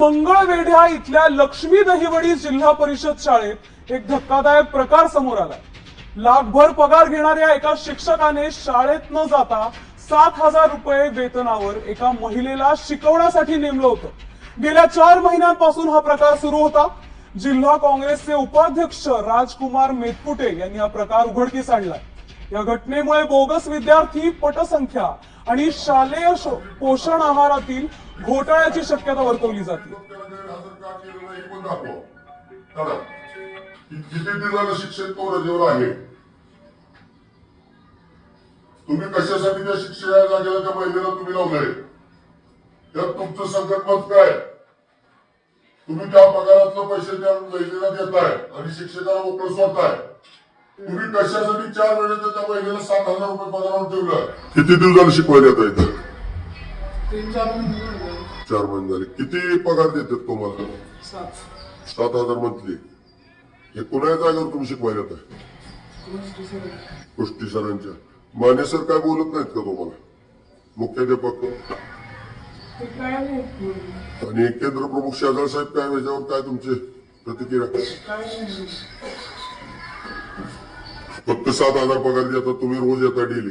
मंगळवेढ्या इथल्या लक्ष्मी दहिवडी जिल्हा परिषद शाळेत एक धक्कादायक प्रकार समोर आला लाखभर पगार घेणाऱ्या एका शिक्षकाने शाळेत न जाता सात हजार रुपये वेतनावर एका महिलेला शिकवण्यासाठी नेमलं होतं. गेल्या चार महिन्यांपासून हा प्रकार सुरू होता. जिल्हा काँग्रेसचे उपाध्यक्ष राजकुमार मेतपुटे यांनी हा प्रकार उघडकीस आणलाय. या घटनेमुळे बोगस विद्यार्थी पटसंख्या आणि शालेय पोषण आहारातील घोटाळ्याची शक्यता वर्तवली जाते. शिक्षक तो रजेवर आहे तुम्ही कशासाठी त्या शिक्षक या जागेला त्या महिलेला तुम्ही लावलंय? त्यात तुमचं संकट मत काय? तुम्ही त्या पगारातलं पैसे त्या महिलेला देताय आणि शिक्षकाला मोकळं सोडताय. तुम्ही कशासाठी चार महिन्याच्या त्या महिलेला सात हजार रुपये पगारावर ठेवलं किती दिवसाला शिकवायला येत इथं? तीन चार महिने झाले. चार महिने झाले. किती पगार देतात तुम्हाला? सात. हजार मंथली. हे कुणा जागेवर तुम्ही शिकवायला येत. गोष्टी सरांच्या माने सर काय बोलत नाहीत का तुम्हाला? मुख्याध्यापक? आणि केंद्र प्रमुख शेजाळ साहेब काय याच्यावर काय तुमचे प्रतिक्रिया? फक्त सात हजार पगार देतात तुम्ही रोज येता डेली